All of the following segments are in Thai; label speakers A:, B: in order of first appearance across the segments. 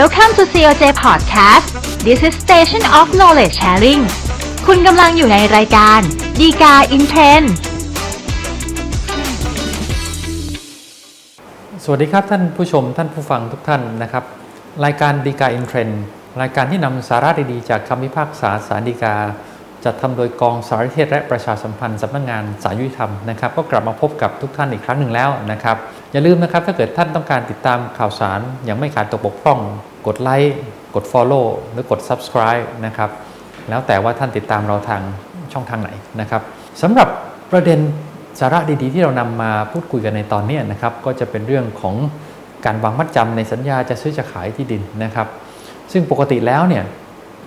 A: Welcome to COJ Podcast This is Station of Knowledge Sharing คุณกำลังอยู่ในรายการดีกาอินเทรน
B: สวัสดีครับท่านผู้ชมท่านผู้ฟังทุกท่านนะครับ รายการดีกาอินเทรนรายการที่นำสาระดีๆ จากคำพิพากษาสารดีกา จัดทำโดยกองสารเทศและประชาสัมพันธ์สำนักงานสารยุติธรรมนะครับ ก็กลับมาพบกับทุกท่านอีกครั้งหนึ่งแล้วนะครับ อย่าลืมนะครับถ้าเกิดท่านต้องการติดตามข่าวสารย่างไม่ขาดตกบกพร่อง กดไลค์กด Follow หรือกด Subscribe นะครับแล้วแต่ว่าท่านติดตามเราทางช่องทางไหนนะครับสำหรับประเด็นสาระดีๆ ที่เรานำมาพูดคุยกันในตอนนี้นะครับ ก็จะเป็นเรื่องของการวางมัดจำในสัญญาจะซื้อจะขายที่ดินนะครับ ซึ่งปกติแล้วเนี่ย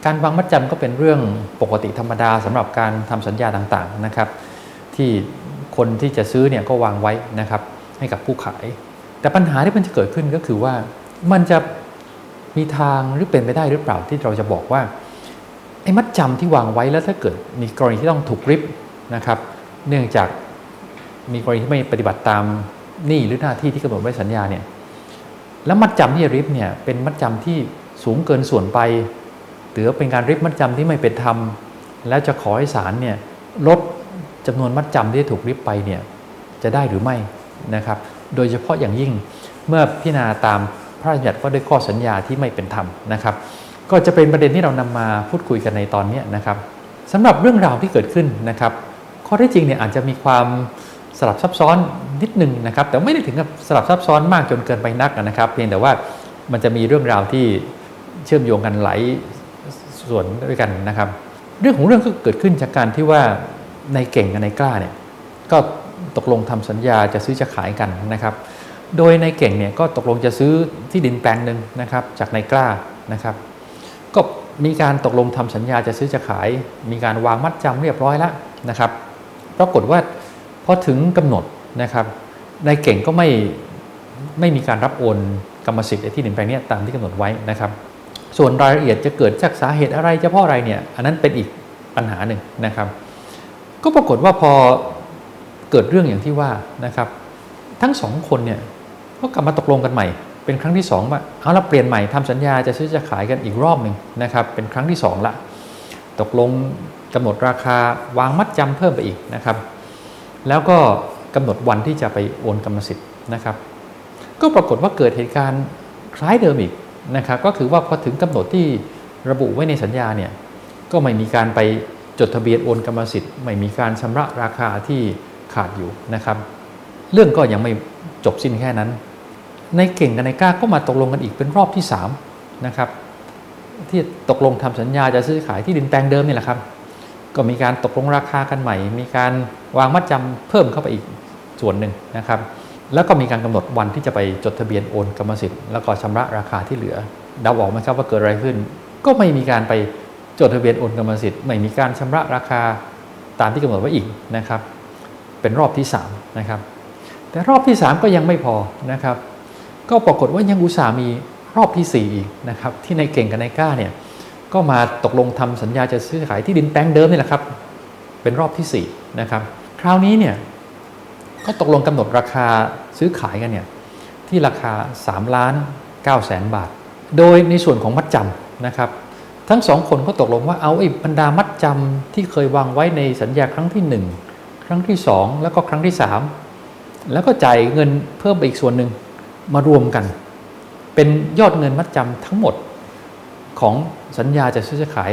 B: การวางมัดจำก็เป็นเรื่องปกติธรรมดาสำหรับการทำสัญญาต่างๆนะครับ ที่คนที่จะซื้อเนี่ยก็วางไว้นะครับให้กับผู้ขาย แต่ปัญหาที่มันจะเกิดขึ้นก็คือว่ามันจะมีทางหรือเป็นไปได้หรือเปล่าที่เราจะบอกว่าไอ้มัดจำที่วางไว้แล้วถ้าเกิดมีกรณีที่ต้องถูกริบนะครับ เนื่องจากมีกรณีที่ไม่ปฏิบัติตามหนี้หรือหน้าที่ที่กำหนดไว้สัญญาเนี่ยแล้วมัดจำที่จะริบเนี่ยเป็นมัดจำที่สูงเกินส่วนไป หรือเป็นการริบมัดจำที่ไม่เป็นธรรม แล้วจะขอให้ศาลเนี่ยลดจำนวนมัดจำที่ถูกริบไปเนี่ยจะได้หรือไม่นะครับ โดยเฉพาะอย่างยิ่งเมื่อพิจารณาตามพระราชบัญญัติว่าด้วยข้อสัญญาที่ไม่เป็นธรรมนะครับ ก็จะเป็นประเด็นที่เรานำมาพูดคุยกันในตอนนี้นะครับสำหรับเรื่องราวที่เกิดขึ้นนะครับ ข้อท็จจริงเนี่ยอาจจะมีความสลับซับซ้อนนิดนึงนะครับ แต่ไม่ได้ถึงกับสลับซับซ้อนมากจนเกินไปนักนะครับ เพียงแต่ว่ามันจะมีเรื่องราวที่เชื่อมโยงกันหลาย ส่วนด้วยกันนะครับ เรื่องของเรื่องก็เกิดขึ้นจากการที่ว่าในเก่งกับในกล้าเนี่ยก็ตกลงทำสัญญาจะซื้อจะขายกันนะครับ โดยในเก่งเนี่ยก็ตกลงจะซื้อที่ดินแปลงหนึ่งนะครับ จากในกล้านะครับ ก็มีการตกลงทำสัญญาจะซื้อจะขาย มีการวางมัดจำเรียบร้อยแล้วนะครับ ปรากฏว่าพอถึงกำหนดนะครับนายเก่งก็ไม่ไม่มีการรับโอนกรรมสิทธิ์ไอ้ที่ดินแปลงนี้ตามที่กำหนดไว้นะครับ ส่วนรายละเอียดจะเกิดจากสาเหตุอะไรจะเพราะอะไรเนี่ย อันนั้นเป็นอีกปัญหาหนึ่งนะครับ ก็ปรากฏว่าพอเกิดเรื่องอย่างที่ว่านะครับ ทั้งสองคนเนี่ยก็กลับมาตกลงกันใหม่ เป็นครั้งที่2ว่าเอาละเปลี่ยนใหม่ทำสัญญาจะซื้อจะขายกันอีกรอบหนึ่งนะครับ เป็นครั้งที่ 2 ละ ตกลงกำหนดราคาวางมัดจำเพิ่มไปอีกนะครับ แล้วก็กำหนดวันที่จะไปโอนกรรมสิทธิ์นะครับ ก็ปรากฏว่าเกิดเหตุการณ์คล้ายเดิมอีก นะครับก็คือว่าพอถึงกำหนดที่ระบุไว้ในสัญญาเนี่ยก็ไม่มีการไปจดทะเบียนโอนกรรมสิทธิ์ไม่มีการชำระราคาที่ขาดอยู่นะครับ เรื่องก็ยังไม่จบสิ้นแค่นั้น ในเก่งกับในกล้าก็มาตกลงกันอีกเป็นรอบที่3นะครับที่ตกลงทำสัญญาจะซื้อขายที่ดินแปลงเดิมนี่แหละครับก็มีการตกลงราคากันใหม่ มีการวางมัดจำเพิ่มเข้าไปอีกส่วนหนึ่งนะครับ แล้วก็มีการกำหนดวันที่จะไปจดทะเบียนโอนกรรมสิทธิ์แล้วก็ชำระราคาที่เหลือเดาออกไหมครับว่าเกิดอะไรขึ้น ก็ไม่มีการไปจดทะเบียนโอนกรรมสิทธิ์ไม่มีการชำระราคาตามที่กำหนดไว้อีกนะครับ เป็นรอบที่3นะครับแต่รอบที่ 3 ก็ยังไม่พอนะครับ ก็ปรากฏว่ายังอุตส่ามีรอบที่ 4 อีกนะครับ ที่ในายเก่งกับนายกล้าเนี่ยก็มาตกลงทำสัญญาจะซื้อขายที่ดินแปลงเดิมนี่แหละครับ เป็นรอบที่4นะครับคราวนี้เนี่ย ก็ตกลงกำหนดราคาซื้อขายกันเนี่ยที่ราคา3ล้าน9แสนบาท โดยในส่วนของมัดจำนะครับทั้งสองคนก็ตกลงว่าเอาไอ้บรรดามัดจำที่เคยวางไว้ในสัญญาครั้งที่ 1 ครั้งที่ 2 แล้วก็ครั้งที่ 3 แล้วก็จ่ายเงินเพิ่มไปอีกส่วนหนึ่งมารวมกัน เป็นยอดเงินมัดจำทั้งหมดของสัญญาจะซื้อจะขาย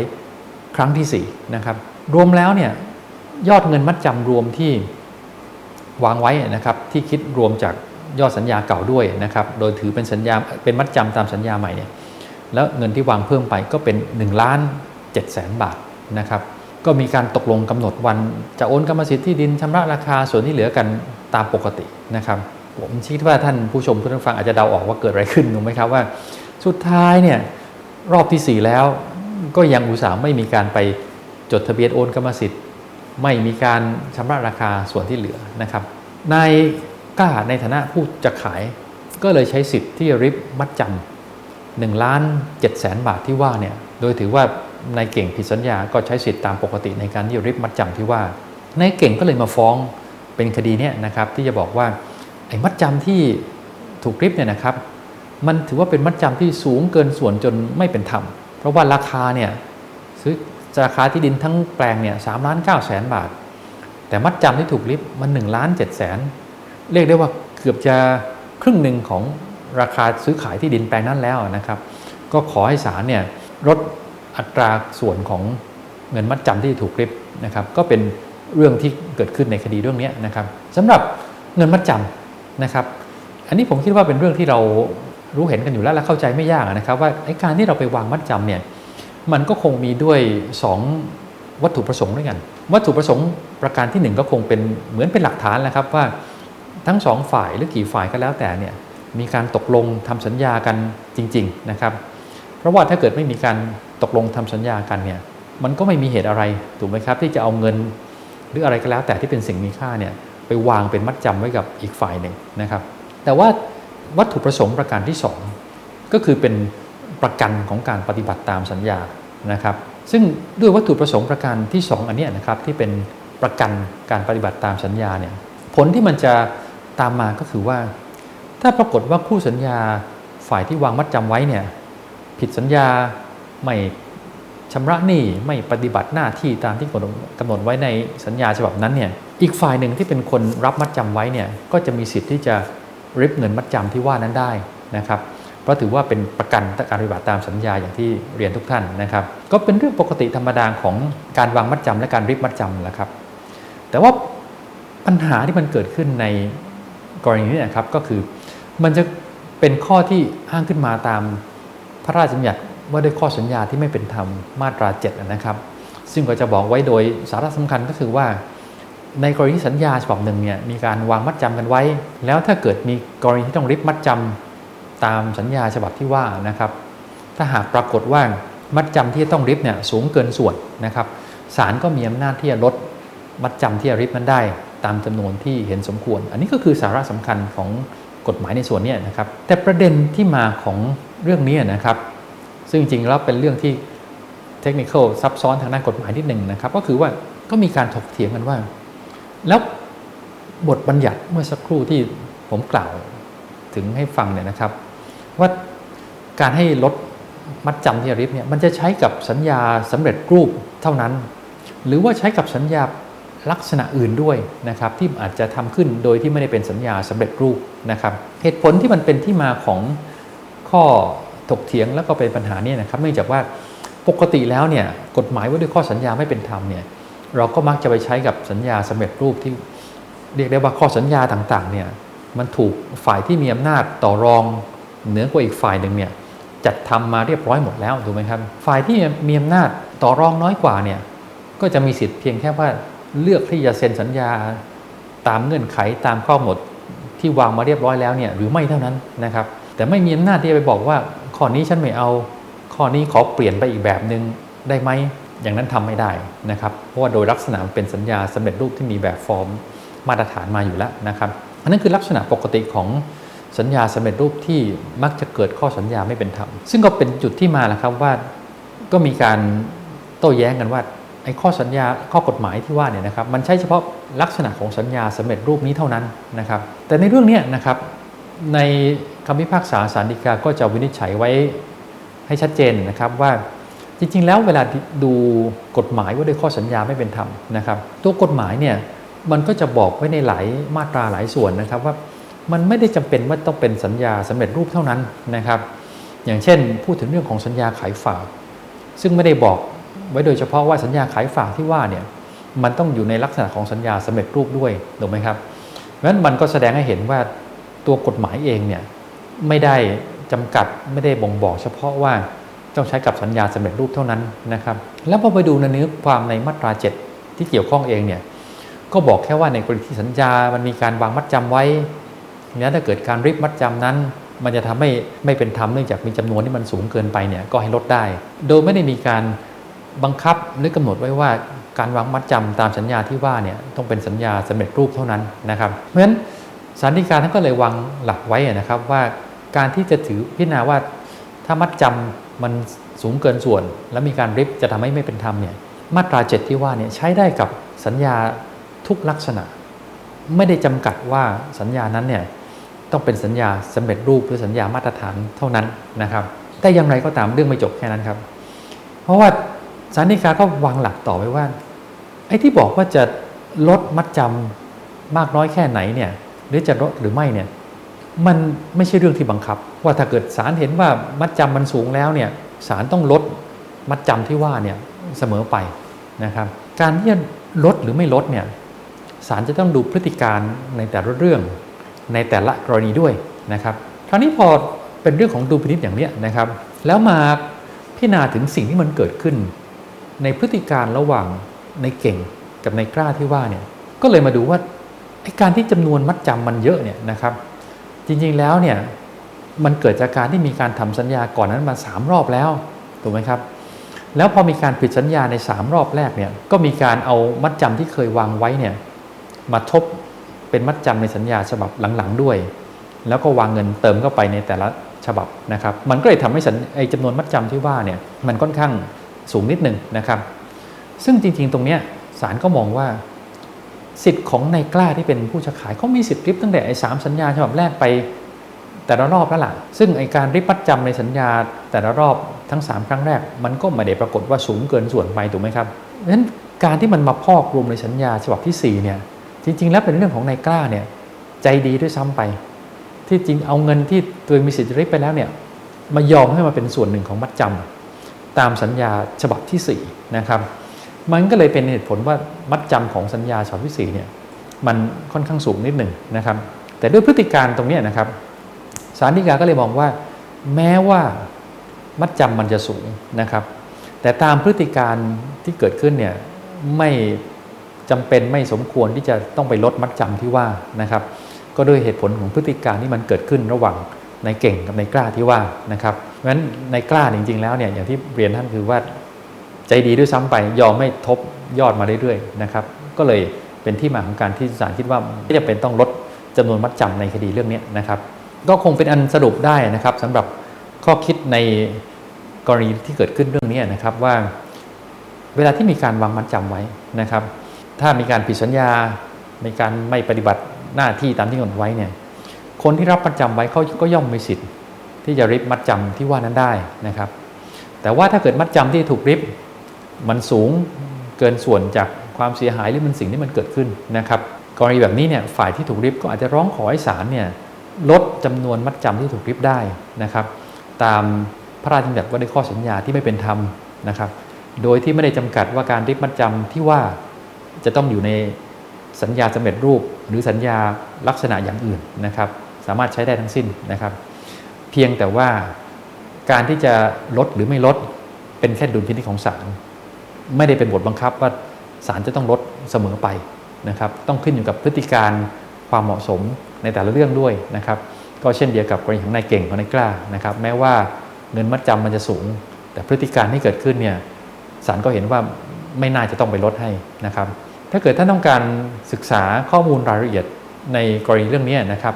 B: ครั้งที่4นะครับรวมแล้วเนี่ยยอดเงินมัดจำรวมที่ วางไว้นะครับที่คิดรวมจากยอดสัญญาเก่าด้วยนะครับโดยถือเป็นสัญญาเป็นมัดจำตามสัญญาใหม่เนี่ยแล้วเงินที่วางเพิ่มไปก็เป็น1ล้าน7แสนบาทนะครับก็มีการตกลงกำหนดวันจะโอนกรรมสิทธิ์ที่ดินชำระราคาส่วนที่เหลือกันตามปกตินะครับผมคิดว่าท่านผู้ชมทุกท่านฟังอาจจะเดาออกว่าเกิดอะไรขึ้นถูกไหมครับว่า สุดท้ายเนี่ยรอบที่ 4 แล้วก็ยังอุตส่าห์ไม่มีการไปจดทะเบียนโอนกรรมสิทธิ์ ไม่มีการชำระราคาส่วนที่เหลือนะครับนายกล้าในฐานะผู้จะขาย ก็เลยใช้สิทธิ์ที่ริบมัดจำหนึ่งล้านเจ็ดแสนบาทที่ว่าเนี่ยโดยถือว่านายเก่งผิดสัญญาก็ใช้สิทธิ์ตามปกติในการที่ริบมัดจำที่ว่านายเก่งก็เลยมาฟ้องเป็นคดีเนี่ยนะครับที่จะบอกว่าไอ้มัดจำที่ถูกริบเนี่ยนะครับมันถือว่าเป็นมัดจำที่สูงเกินส่วนจนไม่เป็นธรรมเพราะว่าราคาเนี่ยซื้อ ราคาที่ดินทั้งแปลงเนี่ยสามล้านเก้าแสนบาท แต่มัดจำที่ถูกลิฟต์มัน1ล้าน7แสนเรียกได้ว่าเกือบจะครึ่งหนึ่งของราคาซื้อขายที่ดินแปลงนั้นแล้วนะครับ ก็ขอให้ศาลเนี่ยลดอัตราส่วนของเงินมัดจำที่ถูกริบนะครับก็เป็นเรื่องที่เกิดขึ้นในคดีเรื่องนี้นะครับสำหรับเงินมัดจำนะครับ อันนี้ผมคิดว่าเป็นเรื่องที่เรารู้เห็นกันอยู่แล้วและเข้าใจไม่ยากนะครับ ว่าการที่เราไปวางมัดจำเนี่ย มันก็คงมีด้วย 2 วัตถุประสงค์ด้วยกัน วัตถุประสงค์ประการที่หนึ่งก็คงเป็นเหมือนเป็นหลักฐานแหละครับว่าทั้งสองฝ่ายหรือกี่ฝ่ายก็แล้วแต่เนี่ยมีการตกลงทำสัญญากันจริง ๆนะครับ เพราะว่าถ้าเกิดไม่มีการตกลงทำสัญญากันเนี่ยมันก็ไม่มีเหตุอะไรถูกไหมครับที่จะเอาเงินหรืออะไรก็แล้วแต่ที่เป็นสิ่งมีค่าเนี่ยไปวางเป็นมัดจำไว้กับอีกฝ่ายหนึ่งนะครับ แต่ว่าวัตถุประสงค์ประการที่ 2 ก็คือเป็น ประกันของการปฏิบัติตามสัญญานะครับซึ่งด้วยวัตถุประสงค์ประการที่ 2 อันนี้นะครับที่เป็นประกันการปฏิบัติตามสัญญาเนี่ยผลที่มันจะตามมาก็คือว่า ถ้าปรากฏว่าคู่สัญญาฝ่ายที่วางมัดจำไว้เนี่ยผิดสัญญาไม่ชำระหนี้ไม่ปฏิบัติหน้าที่ตามที่กำหนดกำหนดไว้ในสัญญาฉบับนั้นเนี่ยอีกฝ่ายหนึ่งที่เป็นคนรับมัดจำไว้เนี่ยก็จะมีสิทธิ์ที่จะริบเงินมัดจำที่ว่านั้นได้นะครับ เพราะถือว่าเป็นประกันการปฏิบัติตามสัญญาอย่างที่เรียนทุกท่านนะครับ ก็เป็นเรื่องปกติธรรมดาของการวางมัดจำและการริบมัดจำแหละครับ แต่ว่าปัญหาที่มันเกิดขึ้นในกรณีนี้นะครับก็คือมันจะเป็นข้อที่อ้างขึ้นมาตามพระราชบัญญัติว่าด้วยข้อสัญญาที่ไม่เป็นธรรมมาตรา7นะครับ ซึ่งก็จะบอกไว้โดยสาระสำคัญก็คือว่า ในกรณีสัญญาฉบับหนึ่งเนี่ยมีการวางมัดจำกันไว้ แล้วถ้าเกิดมีกรณีที่ต้องริบมัดจำ ตามสัญญาฉบับที่ว่านะครับ ถ้าหากปรากฏว่ามัดจำที่ต้องริบเนี่ยสูงเกินส่วนนะครับศาลก็มีอำนาจที่จะลดมัดจำที่จะริบนั้นได้ ตามจำนวนที่เห็นสมควร อันนี้ก็คือสาระสำคัญของกฎหมายในส่วนนี้นะครับ แต่ประเด็นที่มาของเรื่องนี้นะครับ ซึ่งจริงๆแล้วเป็นเรื่องที่เทคนิคอลซับซ้อนทางด้านกฎหมายนิดหนึ่งนะครับ ก็คือว่าก็มีการถกเถียงกันว่า แล้วบทบัญญัติเมื่อสักครู่ที่ผมกล่าวถึงให้ฟังเนี่ยนะครับ ว่าการให้ลดมัดจำที่ริบเนี่ยมันจะใช้กับสัญญาสำเร็จรูปเท่านั้น หรือว่าใช้กับสัญญาลักษณะอื่นด้วยนะครับ ที่อาจจะทำขึ้นโดยที่ไม่ได้เป็นสัญญาสำเร็จรูปนะครับ เหตุผลที่มันเป็นที่มาของข้อถกเถียงแล้วก็เป็นปัญหาเนี่ยนะครับ เนื่องจากว่าปกติแล้วเนี่ยกฎหมายว่าด้วยข้อสัญญาไม่เป็นธรรมเนี่ยเราก็มักจะไปใช้กับสัญญาสำเร็จรูปที่เรียกได้ว่าข้อสัญญาต่างๆเนี่ยมันถูกฝ่ายที่มีอำนาจต่อรอง เหนือกว่าอีกฝ่ายหนึ่งเนี่ยจัดทำมาเรียบร้อยหมดแล้วถูกไหมครับ ฝ่ายที่มีอำนาจต่อรองน้อยกว่าเนี่ยก็จะมีสิทธิ์เพียงแค่ว่าเลือกที่จะเซ็นสัญญาตามเงื่อนไขตามข้อหนดที่วางมาเรียบร้อยแล้วเนี่ยหรือไม่เท่านั้นนะครับ แต่ไม่มีอำนาจที่จะไปบอกว่า ข้อนี้ฉันไม่เอา ข้อนี้ขอเปลี่ยนไปอีกแบบหนึ่งได้ไหมอย่างนั้นทำไม่ได้นะครับ เพราะว่าโดยลักษณะเป็นสัญญาสำเร็จรูปที่มีแบบฟอร์มมาตรฐานมาอยู่แล้วนะครับอันนั้นคือลักษณะปกติของ สัญญาสำเร็จรูปที่มักจะเกิดข้อสัญญาไม่เป็นธรรม ซึ่งก็เป็นจุดที่มาแหละครับว่าก็มีการโต้แย้งกันว่าไอ้ข้อสัญญาข้อกฎหมายที่ว่าเนี่ยนะครับมันใช่เฉพาะลักษณะของสัญญาสำเร็จรูปนี้เท่านั้นนะครับ แต่ในเรื่องนี้นะครับในคำพิพากษาสารดีกาก็จะวินิจฉัยไว้ให้ชัดเจนนะครับว่าจริงๆ แล้วเวลาดูกฎหมายว่าด้วยข้อสัญญาไม่เป็นธรรมนะครับ ตัวกฎหมายเนี่ยมันก็จะบอกไว้ในหลายมาตราหลายส่วนนะครับว่า มันไม่ได้จำเป็นว่าต้องเป็นสัญญาสำเร็จรูปเท่านั้นนะครับ อย่างเช่น พูดถึงเรื่องของสัญญาขายฝาก ซึ่งไม่ได้บอกไว้โดยเฉพาะว่าสัญญาขายฝากที่ว่าเนี่ยมันต้องอยู่ในลักษณะของสัญญาสำเร็จรูปด้วยถูกไหมครับเพราะฉะนั้นมันก็แสดงให้เห็นว่าตัวกฎหมายเองเนี่ยไม่ได้จำกัดไม่ได้บ่งบอกเฉพาะว่าต้องใช้กับสัญญาสำเร็จรูปเท่านั้นนะครับ แล้วพอไปดูในเนื้อความในมาตรา 7 ที่เกี่ยวข้องเองเนี่ยก็บอกแค่ว่าในกรณีที่สัญญา มันมีการวางมัดจำไว้ เนี่ยถ้าเกิดการริบมัดจำนั้น มันจะทำให้ไม่เป็นธรรมเนื่องจากมีจำนวนที่มันสูงเกินไปเนี่ยก็ให้ลดได้ โดยไม่ได้มีการบังคับหรือกำหนดไว้ว่าการวางมัดจำตามสัญญาที่ว่าเนี่ยต้องเป็นสัญญาสำเร็จรูปเท่านั้นนะครับ เพราะฉะนั้นสารดีกาท่านก็เลยวางหลักไว้นะครับว่าการที่จะถือพิจารณาว่าถ้ามัดจำมันสูงเกินส่วน แล้วมีการริบจะทำให้ไม่เป็นธรรมเนี่ยมาตราเจ็ดที่ว่าเนี่ยใช้ได้กับสัญญาทุกลักษณะ ไม่ได้จำกัดว่าสัญญานั้นเนี่ย ต้องเป็นสัญญาสำเร็จรูปหรือสัญญามาตรฐานเท่านั้นนะครับแต่อย่างไรก็ตามเรื่องไม่จบแค่นั้นครับ เพราะว่าศาลฎีกาก็วางหลักต่อไว้ว่าไอ้ที่บอกว่าจะลดมัดจำมากน้อยแค่ไหนเนี่ยหรือจะลดหรือไม่เนี่ยมันไม่ใช่เรื่องที่บังคับ ว่าถ้าเกิดศาลเห็นว่ามัดจำมันสูงแล้วเนี่ยศาลต้องลดมัดจำที่ว่าเนี่ยเสมอไปนะครับ การที่จะลดหรือไม่ลดเนี่ยศาลจะต้องดูพฤติการในแต่ละเรื่อง ในแต่ละกรณีด้วยนะครับคราวนี้พอเป็นเรื่องของดูพินิจอย่างนี้นะครับ แล้วมาพิจารณาถึงสิ่งที่มันเกิดขึ้น ในพฤติการระหว่างในเก่งกับในกล้าที่ว่าเนี่ยก็เลยมาดูว่าการที่จำนวนมัดจำมันเยอะเนี่ยนะครับ จริงๆแล้วเนี่ยมันเกิดจากการที่มีการทำสัญญาก่อนนั้นมาสามรอบแล้วถูกไหมครับ แล้วพอมีการผิดสัญญาใน 3 รอบแรกเนี่ยก็มีการเอามัดจำที่เคยวางไว้เนี่ยมาทบ เป็นมัดจำในสัญญาฉบับหลังๆด้วย แล้วก็วางเงินเติมเข้าไปในแต่ละฉบับนะครับ มันก็เลยทำให้สัญไอจำนวนมัดจำที่ว่าเนี่ยมันค่อนข้างสูงนิดหนึ่งนะครับ ซึ่งจริงๆตรงเนี้ยศาลก็มองว่า สิทธิ์ของนายกล้าที่เป็นผู้จะขายเขามีสิทธิ์ริบตั้งแต่ไอ้สามสัญญาฉบับแรกไปแต่ละรอบแล้วล่ะซึ่งไอ้การริบมัดจำในสัญญาแต่ละรอบทั้ง 3 ครั้งแรก มันก็ไม่ได้ปรากฏว่าสูงเกินส่วนไปถูกไหมครับเพราะฉะนั้นการที่มันมาพอกรวมในสัญญาฉบับที่4เนี่ย จริง ๆ แล้วเป็นเรื่องของนายกล้าเนี่ยใจดีด้วยซ้ำไป ที่จริงเอาเงินที่ตัวเองมีสิทธิ์ริบไปแล้วเนี่ยมายอมให้มาเป็นส่วนหนึ่งของมัดจำตามสัญญาฉบับที่4นะครับมันก็เลยเป็นเหตุผลว่ามัดจำของสัญญาฉบับที่4เนี่ยมันค่อนข้างสูงนิดหนึ่งนะครับ แต่ด้วยพฤติการตรงนี้นะครับศาลฎีกาก็เลยมองว่า แม้ว่ามัดจำมันจะสูงนะครับ แต่ตามพฤติการที่เกิดขึ้นเนี่ยไม่ จำเป็นไม่สมควรที่จะต้องไปลดมัดจำที่ว่านะครับ ก็ด้วยเหตุผลของพฤติการที่มันเกิดขึ้นระหว่างในเก่งกับในกล้าที่ว่านะครับเพราะฉะนั้นในกล้าจริง ๆ แล้วเนี่ยอย่างที่เรียนท่านคือว่าใจดีด้วยซ้ำไปยอมไม่ทบยอดมาเรื่อยๆนะครับก็เลยเป็นที่มาของการที่ศาลคิดว่าไม่จำเป็นต้องลดจำนวนมัดจำในคดีเรื่องนี้นะครับ ก็คงเป็นอันสรุปได้นะครับสำหรับข้อคิดในกรณีที่เกิดขึ้นเรื่องนี้นะครับว่า เวลาที่มีการวางมัดจำไว้นะครับ ถ้ามีการผิดสัญญา มีการไม่ปฏิบัติหน้าที่ตามที่กำหนดไว้เนี่ย คนที่รับมัดจำไว้เขาก็ย่อมมีสิทธิ์ ที่จะริบมัดจำที่ว่านั้นได้นะครับ แต่ว่าถ้าเกิดมัดจำที่ถูกริบมันสูงเกินส่วนจากความเสียหายหรือมันสิ่งที่มันเกิดขึ้นนะครับ กรณีแบบนี้เนี่ยฝ่ายที่ถูกริบก็อาจจะร้องขอให้ศาลเนี่ยลดจำนวนมัดจำที่ถูกริบได้นะครับ ตามพระราชบัญญัติว่าด้วยข้อสัญญาที่ไม่เป็นธรรมนะครับ โดยที่ไม่ได้จำกัดว่าการริบมัดจำที่ว่า จะต้องอยู่ในสัญญาสำเร็จรูป หรือสัญญาลักษณะอย่างอื่นนะครับ สามารถใช้ได้ทั้งสิ้นนะครับ เพียงแต่ว่าการที่จะลดหรือไม่ลดเป็นแค่ดุลพินิจของศาลไม่ได้เป็นบทบังคับว่าศาลจะต้องลดเสมอไปนะครับ ต้องขึ้นอยู่กับพฤติการความเหมาะสมในแต่ละเรื่องด้วยนะครับ ก็เช่นเดียวกับกรณีของนายเก่งของนายกล้านะครับ แม้ว่าเงินมัดจำมันจะสูง แต่พฤติการที่เกิดขึ้นเนี่ยศาลก็เห็นว่าไม่น่าจะต้องไปลดให้นะครับ ถ้าเกิดท่านต้องการศึกษาข้อมูลรายละเอียดในกรณีเรื่องนี้นะครับ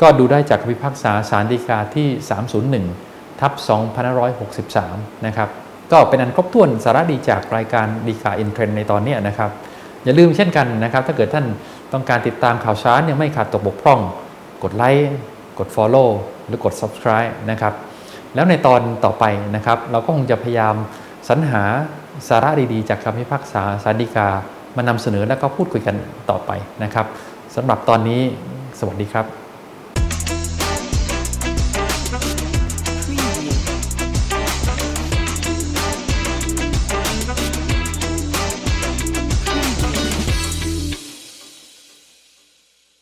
B: ก็ดูได้จากคำพิพากษาศาลฎีกาที่ 301 ทับ2563 นะครับ ก็เป็นอันครบถ้วนสาระดีจากรายการดีกาอินเทรนในตอนนี้นะครับ อย่าลืมเช่นกันนะครับ ถ้าเกิดท่านต้องการติดตามข่าวสารยังไม่ขาดตกบกพร่อง กดไลค์กด Follow หรือกด Subscribe นะครับ แล้วในตอนต่อไปนะครับ เราก็คงจะพยายามสรรหาสาระดีๆ จากคำพิพากษาสารดีกา มานำเสนอแล้วก็พูดคุยกันต่อไปนะครับสำหรับตอนนี้สวัสดีครับ